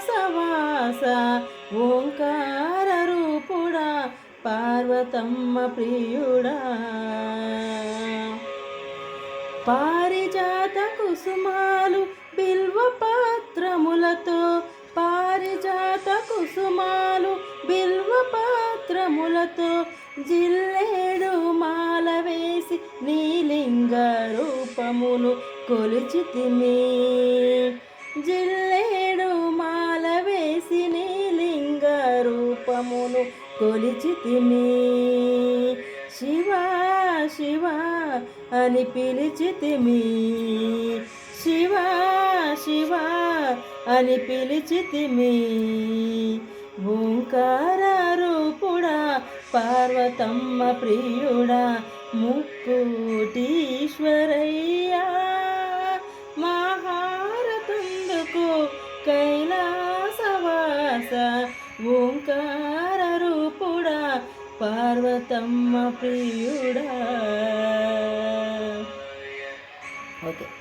వాసవాస ఓంకార రూపుడా పార్వతమ్మ ప్రియుడా. పారిజాత కుసుమాలు బిల్వ పాత్రములతో పారిజాత కుసుమాలు బిల్వ పాత్రములతో జిల్లేడు మాల వేసి నీలింగ రూపమును కొలిచితిమి. జిల్లే రూపమును కొలిచితిమి శివ శివ అని పిలిచితిమి. శివ శివ అని పిలిచితిమి. ఓంకార రూపుడా పార్వతమ్మ ప్రియుడా ముక్కుటీశ్వరయ్యా. మహారతుందుకు కైలాసవాస ఓంకార రూపుడా పార్వతమ్మ ప్రియుడా. ఓకే.